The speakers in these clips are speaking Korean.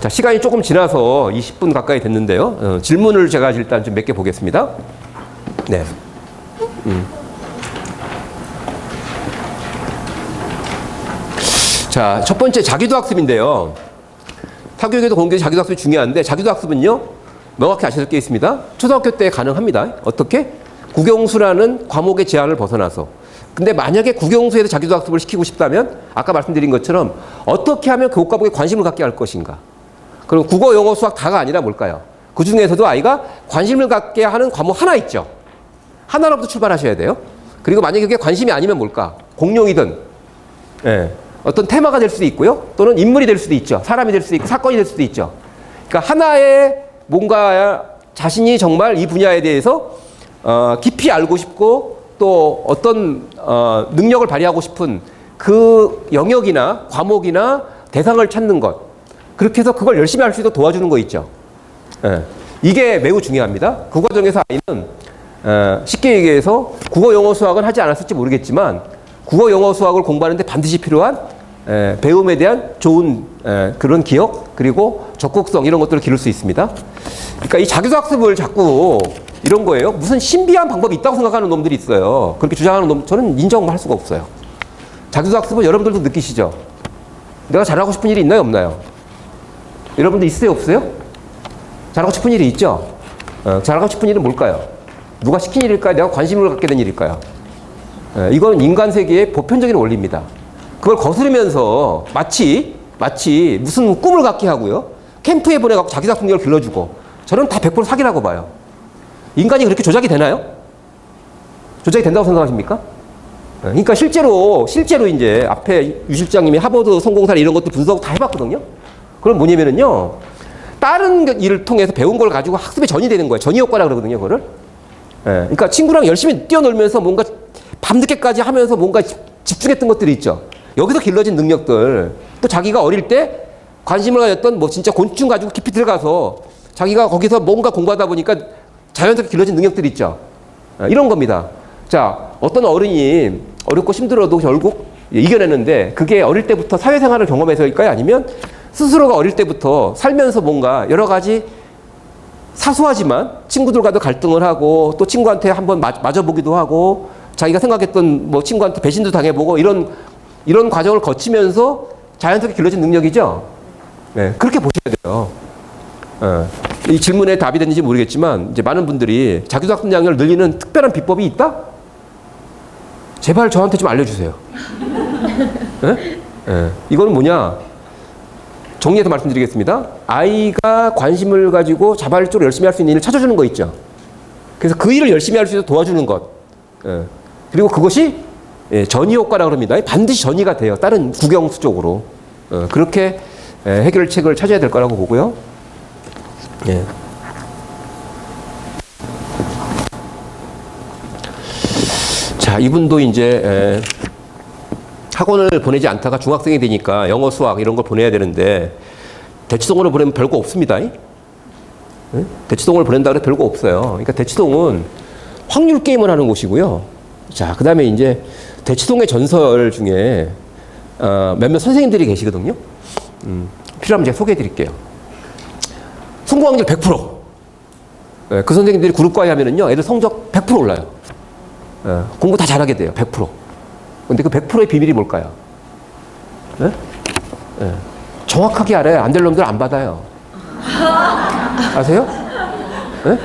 자, 시간이 조금 지나서 20분 가까이 됐는데요. 어, 질문을 제가 일단 좀 몇 개 보겠습니다. 네. 음. 자, 첫 번째 자기도 학습인데요. 사교육에도 공교육 자기도 학습이 중요한데 자기도 학습은요. 명확히 아셔야 될 게 있습니다. 초등학교 때 가능합니다. 어떻게? 국영수라는 과목의 제한을 벗어나서. 근데 만약에 국영수에서 자기도 학습을 시키고 싶다면 아까 말씀드린 것처럼 어떻게 하면 교육 과목에 관심을 갖게 할 것인가. 그럼 국어, 영어, 수학 다가 아니라 뭘까요? 그 중에서도 아이가 관심을 갖게 하는 과목 하나 있죠. 하나로부터 출발하셔야 돼요. 그리고 만약에 그게 관심이 아니면 뭘까? 공룡이든, 예, 어떤 테마가 될 수도 있고요. 또는 인물이 될 수도 있죠. 사람이 될 수도 있고, 사건이 될 수도 있죠. 그러니까 하나의 뭔가 자신이 정말 이 분야에 대해서 어, 깊이 알고 싶고 또 어떤 어, 능력을 발휘하고 싶은 그 영역이나 과목이나 대상을 찾는 것. 그렇게 해서 그걸 열심히 할 수 있도록 도와주는 거 있죠. 예. 이게 매우 중요합니다. 그 과정에서 아이는 어, 쉽게 얘기해서 국어, 영어, 수학은 하지 않았을지 모르겠지만 국어, 영어, 수학을 공부하는데 반드시 필요한 에, 배움에 대한 좋은 에, 그런 기억 그리고 적극성 이런 것들을 기를 수 있습니다. 그러니까 이 자기도 학습을 자꾸 이런 거예요. 무슨 신비한 방법이 있다고 생각하는 놈들이 있어요. 그렇게 주장하는 놈 저는 인정할 수가 없어요. 자기도 학습은 여러분들도 느끼시죠. 내가 잘하고 싶은 일이 있나요, 없나요? 여러분들 있어요, 없어요? 잘하고 싶은 일이 있죠. 어, 잘하고 싶은 일은 뭘까요? 누가 시킨 일일까요? 내가 관심을 갖게 된 일일까요? 예, 이건 인간 세계의 보편적인 원리입니다. 그걸 거스르면서 마치 마치 무슨 꿈을 갖게 하고요. 캠프에 보내갖고 자기 작품력을 길러주고 저는 다 100% 사기라고 봐요. 인간이 그렇게 조작이 되나요? 조작이 된다고 생각하십니까? 예, 그러니까 실제로 실제로 이제 앞에 유 실장님이 하버드 성공사례 이런 것도 분석 다 해봤거든요. 그럼 뭐냐면은요. 다른 일을 통해서 배운 걸 가지고 학습에 전이 되는 거예요. 전이 효과라 그러거든요, 그거를. 예, 그러니까 친구랑 열심히 뛰어놀면서 뭔가 밤늦게까지 하면서 뭔가 집- 집중했던 것들이 있죠. 여기서 길러진 능력들. 또 자기가 어릴 때 관심을 가졌던 뭐 진짜 곤충 가지고 깊이 들어가서 자기가 거기서 뭔가 공부하다 보니까 자연스럽게 길러진 능력들이 있죠. 예, 이런 겁니다. 자, 어떤 어른이 어렵고 힘들어도 결국 이겨내는데 그게 어릴 때부터 사회생활을 경험해서일까요? 아니면 스스로가 어릴 때부터 살면서 뭔가 여러 가지 사소하지만 친구들과도 갈등을 하고 또 친구한테 한번 맞- 맞아보기도 하고 자기가 생각했던 뭐 친구한테 배신도 당해보고 이런 이런 과정을 거치면서 자연스럽게 길러진 능력이죠. 네, 그렇게 보셔야 돼요. 예. 이 질문에 답이 됐는지 모르겠지만 이제 많은 분들이 자기도 양을 늘리는 특별한 비법이 있다? 제발 저한테 좀 알려주세요. 예? 예. 이거는 뭐냐? 정리해서 말씀드리겠습니다. 아이가 관심을 가지고 자발적으로 열심히 할 수 있는 일을 찾아주는 거 있죠. 그래서 그 일을 열심히 할 수 있도록 도와주는 것. 예. 그리고 그것이 예, 전이 효과라고 합니다. 반드시 전이가 돼요. 다른 국영수 쪽으로. 어, 그렇게 예, 해결책을 찾아야 될 거라고 보고요. 예. 자, 이분도 이제 에, 학원을 보내지 않다가 중학생이 되니까 영어, 수학 이런 걸 보내야 되는데 대치동으로 보내면 별거 없습니다. 예? 대치동을 보낸다 그래 별거 없어요. 그러니까 대치동은 확률 게임을 하는 곳이고요. 자, 그 다음에 이제 대치동의 전설 중에 어, 몇몇 선생님들이 계시거든요. 음, 필요하면 제가 소개해 드릴게요. 성공 확률 100%. 예, 그 선생님들이 그룹 과외 하면은요, 애들 성적 100% 올라요. 예, 공부 다 잘하게 돼요. 100%. 근데 그 100%의 비밀이 뭘까요? 예? 예. 정확하게 알아요. 안될 놈들 안 받아요. 아세요? 예?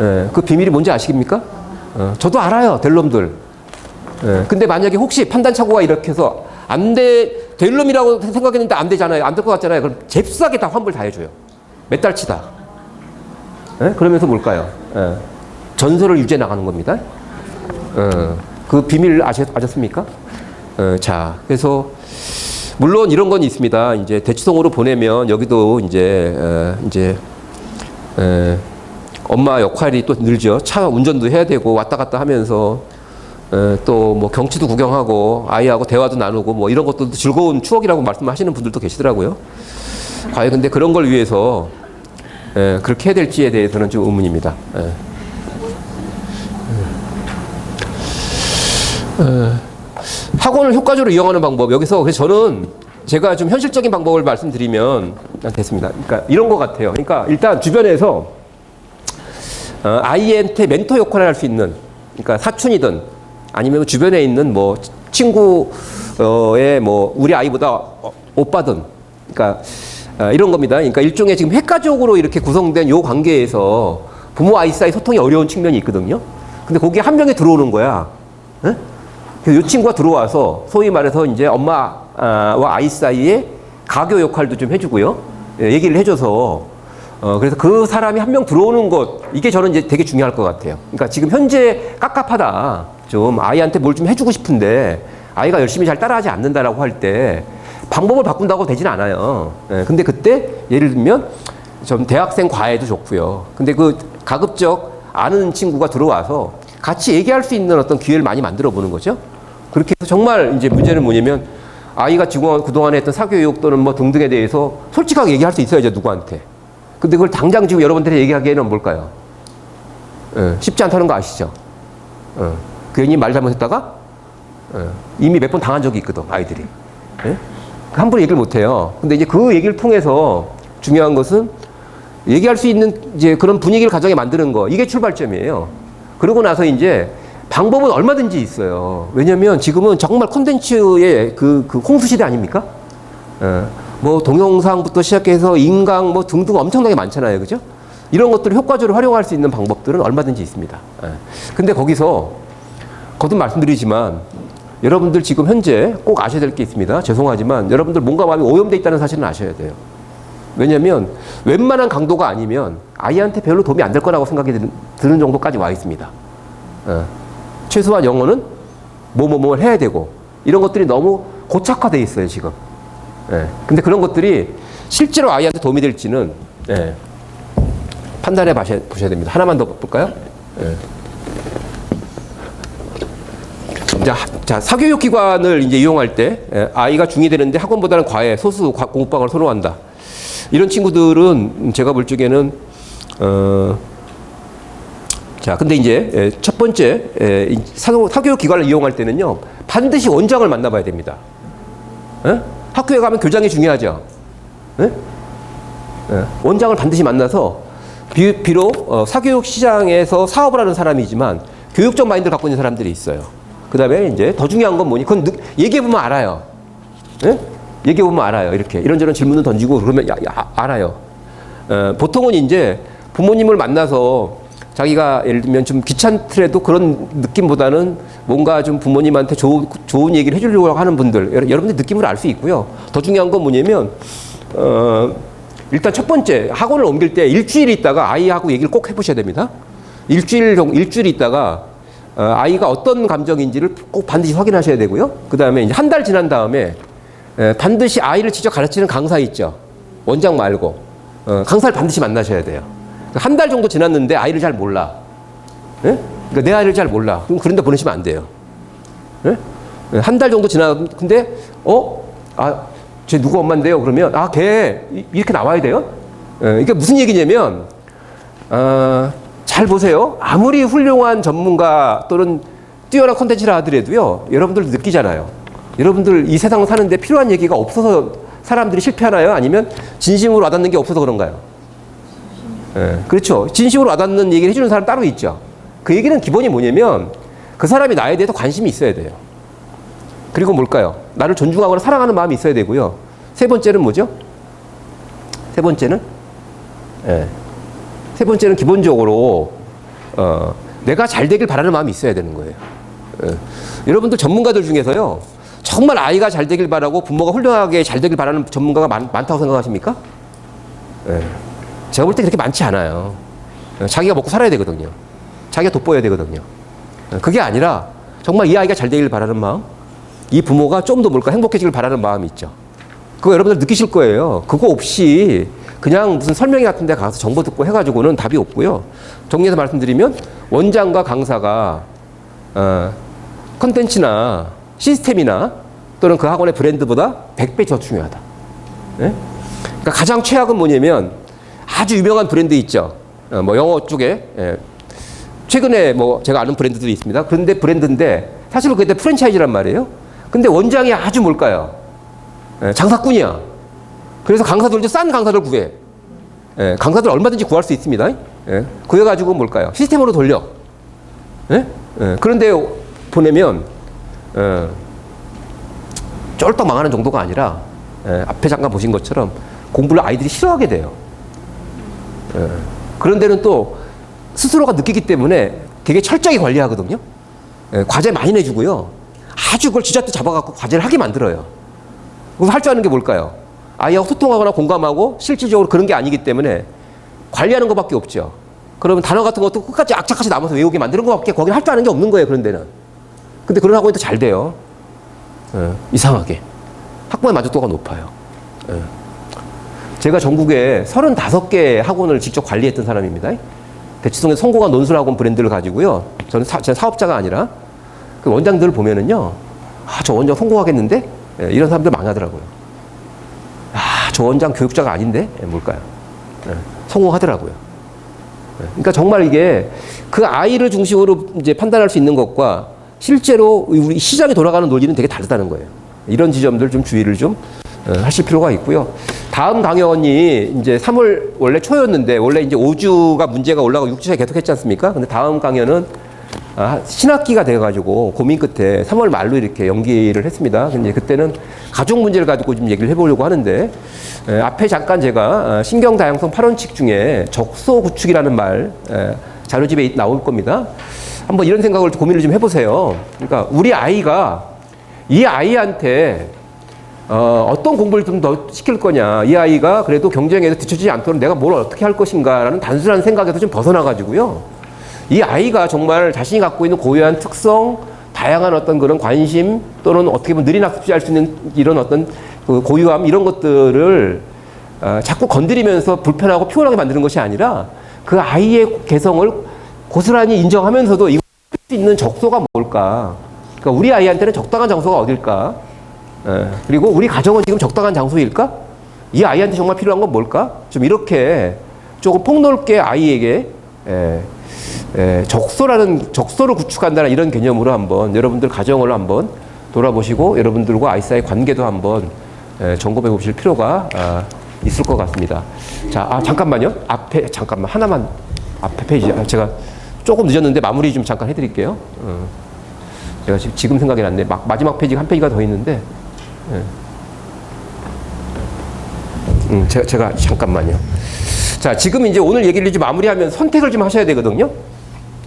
예, 그 비밀이 뭔지 아십니까? 어, 저도 알아요. 될 놈들. 예, 근데 만약에 혹시 판단착오가 이렇게 해서 안 돼, 될 놈이라고 생각했는데 안 되잖아요. 안 될 것 같잖아요. 그럼 잽싸게 다 환불 다 해줘요. 몇 달치다. 예? 그러면서 뭘까요? 예. 전설을 유지해 나가는 겁니다. 어, 그 비밀 아셨, 아셨습니까? 어, 자, 그래서 물론 이런 건 있습니다. 이제 대치동으로 보내면 여기도 이제 어, 이제 에, 엄마 역할이 또 늘죠. 차 운전도 해야 되고 왔다 갔다 하면서 또 뭐 경치도 구경하고 아이하고 대화도 나누고 뭐 이런 것도 즐거운 추억이라고 말씀하시는 분들도 계시더라고요. 과연 근데 그런 걸 위해서 에, 그렇게 해야 될지에 대해서는 좀 의문입니다. 예. 학원을 효과적으로 이용하는 방법 여기서 그래서 저는 제가 좀 현실적인 방법을 말씀드리면 아, 됐습니다. 그러니까 이런 것 같아요. 그러니까 일단 주변에서 어, 아이한테 멘토 역할을 할 수 있는 그러니까 사촌이든 아니면 주변에 있는 뭐 친구의 뭐 우리 아이보다 어, 오빠든 그러니까 어, 이런 겁니다. 그러니까 일종의 지금 핵가족으로 이렇게 구성된 요 관계에서 부모 아이 사이 소통이 어려운 측면이 있거든요. 근데 거기에 한 명이 들어오는 거야. 예? 그래서 이 친구가 들어와서 소위 말해서 이제 엄마와 아이 사이에 가교 역할도 좀 해주고요. 예, 얘기를 해줘서 어, 그래서 그 사람이 한 명 들어오는 것 이게 저는 이제 되게 중요할 것 같아요. 그러니까 지금 현재 깝깝하다. 좀 아이한테 뭘 좀 해주고 싶은데 아이가 열심히 잘 따라하지 않는다라고 할 때 방법을 바꾼다고 되진 않아요. 예, 근데 그때 예를 들면 좀 대학생 과외도 좋고요. 근데 그 가급적 아는 친구가 들어와서 같이 얘기할 수 있는 어떤 기회를 많이 만들어 보는 거죠. 그렇게 해서 정말 이제 문제는 뭐냐면 아이가 지금 그동안에 했던 사교육 또는 뭐 등등에 대해서 솔직하게 얘기할 수 있어야죠, 누구한테. 근데 그걸 당장 지금 여러분들이 얘기하기에는 뭘까요? 예, 쉽지 않다는 거 아시죠? 어, 괜히 말 잘못했다가 어, 이미 몇 번 당한 적이 있거든, 아이들이. 예? 함부로 얘기를 못 해요. 근데 이제 그 얘기를 통해서 중요한 것은 얘기할 수 있는 이제 그런 분위기를 가정에 만드는 거 이게 출발점이에요. 그러고 나서 이제 방법은 얼마든지 있어요. 왜냐하면 지금은 정말 콘텐츠의 그, 그 홍수 시대 아닙니까? 예. 뭐 동영상부터 시작해서 인강 뭐 등등 엄청나게 많잖아요, 그죠? 이런 것들을 효과적으로 활용할 수 있는 방법들은 얼마든지 있습니다. 예. 근데 거기서 거듭 말씀드리지만 여러분들 지금 현재 꼭 아셔야 될 게 있습니다. 죄송하지만 여러분들 몸과 마음이 오염돼 있다는 사실은 아셔야 돼요. 왜냐하면 웬만한 강도가 아니면 아이한테 별로 도움이 안 될 거라고 생각이 드는, 정도까지 와 있습니다. 어. 최소한 영어는 뭐뭐뭘 해야 되고 이런 것들이 너무 고착화돼 있어요 지금. 예. 근데 그런 것들이 실제로 아이한테 도움이 될지는 예. 판단해 보셔야, 됩니다. 하나만 더 볼까요? 예. 자, 자, 사교육 기관을 이제 이용할 때 예, 아이가 중이 되는데 학원보다는 과외, 소수 과- 공부방을 선호한다. 이런 친구들은 제가 볼 적에는 어, 자, 근데 이제 예, 첫 번째 사교육 기관을 이용할 때는요 반드시 원장을 만나봐야 됩니다. 예? 학교에 가면 교장이 중요하죠. 예? 예, 원장을 반드시 만나서 비, 비록 어, 사교육 시장에서 사업을 하는 사람이지만 교육적 마인드를 갖고 있는 사람들이 있어요. 그 다음에 이제 더 중요한 건 뭐니? 그건 느- 얘기해보면 알아요. 예? 얘기해보면 알아요. 이렇게 이런저런 질문을 던지고 그러면 야, 야, 알아요. 어, 보통은 이제 부모님을 만나서 자기가 예를 들면 좀 귀찮더라도 그런 느낌보다는 뭔가 좀 부모님한테 좋은, 좋은 얘기를 해주려고 하는 분들, 여러- 여러분들 느낌을 알 수 있고요. 더 중요한 건 뭐냐면, 어, 일단 첫 번째, 학원을 옮길 때 일주일 있다가 아이하고 얘기를 꼭 해보셔야 됩니다. 일주일, 정- 일주일 있다가 어, 아이가 어떤 감정인지를 꼭 반드시 확인하셔야 되고요. 그 다음에 이제 한 달 지난 다음에 에, 반드시 아이를 직접 가르치는 강사 있죠. 원장 말고. 어, 강사를 반드시 만나셔야 돼요. 한 달 정도 지났는데 아이를 잘 몰라. 예? 그러니까 내 아이를 잘 몰라. 그럼 그런데 보내시면 안 돼요. 예? 한 달 정도 지나, 근데, 어? 아, 쟤 누구 엄마인데요? 그러면, 아, 걔, 이- 이렇게 나와야 돼요? 예, 이게 무슨 얘기냐면, 어, 잘 보세요. 아무리 훌륭한 전문가 또는 뛰어난 콘텐츠를 하더라도요, 여러분들 느끼잖아요. 여러분들 이 세상 사는데 필요한 얘기가 없어서 사람들이 실패하나요? 아니면 진심으로 와닿는 게 없어서 그런가요? 예, 그렇죠. 진심으로 와닿는 얘기를 해주는 사람 따로 있죠. 그 얘기는 기본이 뭐냐면 그 사람이 나에 대해서 관심이 있어야 돼요. 그리고 뭘까요? 나를 존중하거나 사랑하는 마음이 있어야 되고요. 세 번째는 뭐죠? 세 번째는 예. 세 번째는 기본적으로 어, 내가 잘 되길 바라는 마음이 있어야 되는 거예요. 예. 여러분들 전문가들 중에서요, 정말 아이가 잘 되길 바라고 부모가 훌륭하게 잘 되길 바라는 전문가가 많, 많다고 생각하십니까? 예. 제가 볼 때 그렇게 많지 않아요. 예, 자기가 먹고 살아야 되거든요. 자기가 돋보여야 되거든요. 예, 그게 아니라 정말 이 아이가 잘 되길 바라는 마음, 이 부모가 좀 더 뭘까 행복해지길 바라는 마음이 있죠. 그거 여러분들 느끼실 거예요. 그거 없이 그냥 무슨 설명회 같은 데 가서 정보 듣고 해가지고는 답이 없고요. 정리해서 말씀드리면 원장과 강사가 어, 컨텐츠나 시스템이나 또는 그 학원의 브랜드보다 100배 더 중요하다. 예? 그러니까 가장 최악은 뭐냐면 아주 유명한 브랜드 있죠. 어, 뭐 영어 쪽에 예. 최근에 뭐 제가 아는 브랜드들이 있습니다. 그런데 브랜드인데 사실은 그때 프랜차이즈란 말이에요. 근데 원장이 아주 뭘까요? 예, 장사꾼이야. 그래서 강사들도 싼 강사들 구해. 예, 강사들 얼마든지 구할 수 있습니다. 예, 구해가지고 뭘까요? 시스템으로 돌려. 예? 예, 그런데 보내면 어, 쫄딱 망하는 정도가 아니라 예, 앞에 잠깐 보신 것처럼 공부를 아이들이 싫어하게 돼요. 예, 그런 데는 또 스스로가 느끼기 때문에 되게 철저하게 관리하거든요. 예, 과제 많이 내주고요. 아주 그걸 쥐잡듯 잡아갖고 과제를 하게 만들어요. 그럼 할줄 아는 게 뭘까요? 아이하고 소통하거나 공감하고 실질적으로 그런 게 아니기 때문에 관리하는 것밖에 없죠. 그러면 단어 같은 것도 끝까지 악착같이 남아서 외우게 만드는 것밖에 거기는 할줄 아는 게 없는 거예요. 그런 데는. 근데 그런 학원이 또잘 돼요. 예, 이상하게. 학부의 만족도가 높아요. 예. 제가 전국에 35개 학원을 직접 관리했던 사람입니다. 대치동에 성공한 논술학원 브랜드를 가지고요. 저는 사, 제가 사업자가 아니라 그 원장들을 보면은요. 아, 저 원장 성공하겠는데? 예, 이런 사람들 많이 하더라고요. 아, 저 원장 교육자가 아닌데? 예, 뭘까요? 예, 성공하더라고요. 예, 그러니까 정말 이게 그 아이를 중심으로 이제 판단할 수 있는 것과 실제로 우리 시장에 돌아가는 논리는 되게 다르다는 거예요. 이런 지점들 좀 주의를 좀 어, 하실 필요가 있고요. 다음 강연이 이제 3월 원래 초였는데 원래 이제 5주가 문제가 올라가고 6주에 계속 했지 않습니까? 근데 다음 강연은 아, 신학기가 돼가지고 고민 끝에 3월 말로 이렇게 연기를 했습니다. 근데 그때는 가족 문제를 가지고 좀 얘기를 해보려고 하는데 에, 앞에 잠깐 제가 어, 신경 다양성 8원칙 중에 적소 구축이라는 말 에, 자료집에 나올 겁니다. 한번 이런 생각을 고민을 좀 해보세요. 그러니까 우리 아이가 이 아이한테 어, 어떤 공부를 좀 더 시킬 거냐. 이 아이가 그래도 경쟁에서 뒤처지지 않도록 내가 뭘 어떻게 할 것인가라는 단순한 생각에서 좀 벗어나가지고요. 이 아이가 정말 자신이 갖고 있는 고유한 특성, 다양한 어떤 그런 관심 또는 어떻게 보면 느린 학습할 수 있는 이런 어떤 그 고유함 이런 것들을 어, 자꾸 건드리면서 불편하고 피곤하게 만드는 것이 아니라 그 아이의 개성을 고스란히 인정하면서도 이거 할수 있는 적소가 뭘까? 그러니까 우리 아이한테는 적당한 장소가 어딜까? 예, 그리고 우리 가정은 지금 적당한 장소일까? 이 아이한테 정말 필요한 건 뭘까? 좀 이렇게 조금 폭넓게 아이에게 예, 예, 적소라는 적소를 구축한다는 이런 개념으로 한번 여러분들 가정을 한번 돌아보시고 여러분들과 아이 사이 관계도 한번 예, 점검해 보실 필요가 아, 있을 것 같습니다. 자, 아, 잠깐만요. 앞에 잠깐만 하나만 앞에 페이지 아, 제가 조금 늦었는데 마무리 좀 잠깐 해드릴게요. 어. 제가 지금, 생각이 났네. 막, 마지막 페이지가 한 페이지가 더 있는데. 예. 음, 제가, 제가 잠깐만요. 자, 지금 이제 오늘 얘기를 이제 마무리하면 선택을 좀 하셔야 되거든요.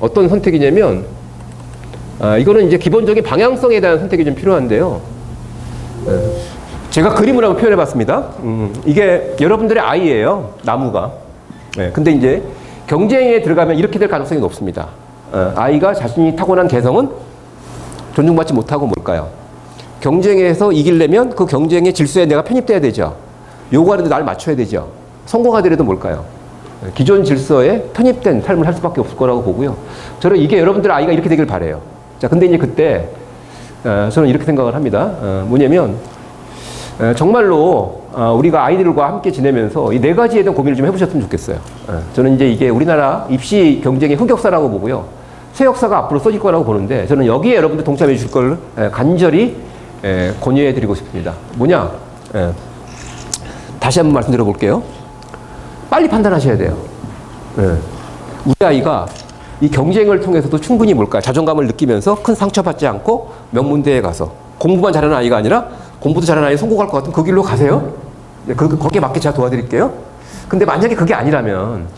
어떤 선택이냐면, 아, 이거는 이제 기본적인 방향성에 대한 선택이 좀 필요한데요. 예. 제가 그림으로 표현해 봤습니다. 음, 이게 여러분들의 아이예요. 나무가. 예, 근데 이제 경쟁에 들어가면 이렇게 될 가능성이 높습니다. 어, 아이가 자신이 타고난 개성은 존중받지 못하고 뭘까요? 경쟁에서 이기려면 그 경쟁의 질서에 내가 편입돼야 되죠. 요구하는데 날 맞춰야 되죠. 성공하더라도 뭘까요? 기존 질서에 편입된 삶을 할 수밖에 없을 거라고 보고요. 저는 이게 여러분들 아이가 이렇게 되길 바래요. 자, 근데 이제 그때 어, 저는 이렇게 생각을 합니다. 어, 뭐냐면 어, 정말로 어, 우리가 아이들과 함께 지내면서 이 네 가지에 대한 고민을 좀 해보셨으면 좋겠어요. 어, 저는 이제 이게 우리나라 입시 경쟁의 흑역사라고 보고요. 새 역사가 앞으로 써질 거라고 보는데 저는 여기에 여러분들 동참해 주실 걸 에, 간절히 에, 권유해 드리고 싶습니다. 뭐냐? 에, 다시 한번 말씀드려 볼게요. 빨리 판단하셔야 돼요. 예. 우리 아이가 이 경쟁을 통해서도 충분히 뭘까 자존감을 느끼면서 큰 상처받지 않고 명문대에 가서 공부만 잘하는 아이가 아니라 공부도 잘하는 아이 성공할 것 같으면 그 길로 가세요. 예, 그, 거기에 맞게 제가 도와드릴게요. 근데 만약에 그게 아니라면,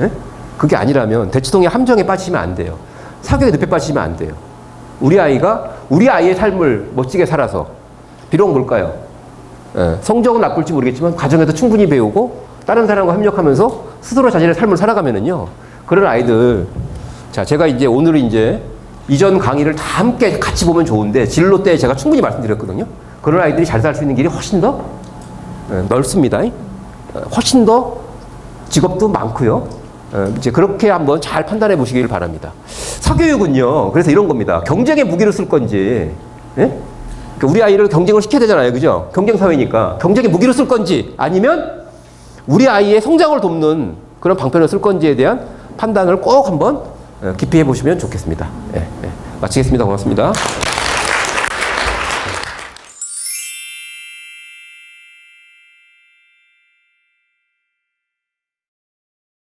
예? 그게 아니라면 대치동의 함정에 빠지시면 안 돼요. 사교의 늪에 빠지시면 안 돼요. 우리 아이가 우리 아이의 삶을 멋지게 살아서 비록 뭘까요? 예, 성적은 나쁠지 모르겠지만 가정에서 충분히 배우고 다른 사람과 협력하면서 스스로 자신의 삶을 살아가면은요 그런 아이들 자 제가 이제 오늘은 이제 이전 강의를 다 함께 같이 보면 좋은데 진로 때 제가 충분히 말씀드렸거든요. 그런 아이들이 잘 살 수 있는 길이 훨씬 더 예, 넓습니다. 어, 훨씬 더 직업도 많고요. 어, 이제 그렇게 한번 잘 판단해 보시길 바랍니다 사교육은요 그래서 이런 겁니다 경쟁의 무기를 쓸 건지 예? 그러니까 우리 아이를 경쟁을 시켜야 되잖아요. 그죠? 경쟁 사회니까. 경쟁의 무기로 쓸 건지 아니면 우리 아이의 성장을 돕는 그런 방편을 쓸 건지에 대한 판단을 꼭 한번 어, 깊이 해보시면 좋겠습니다. 예, 예. 마치겠습니다. 고맙습니다.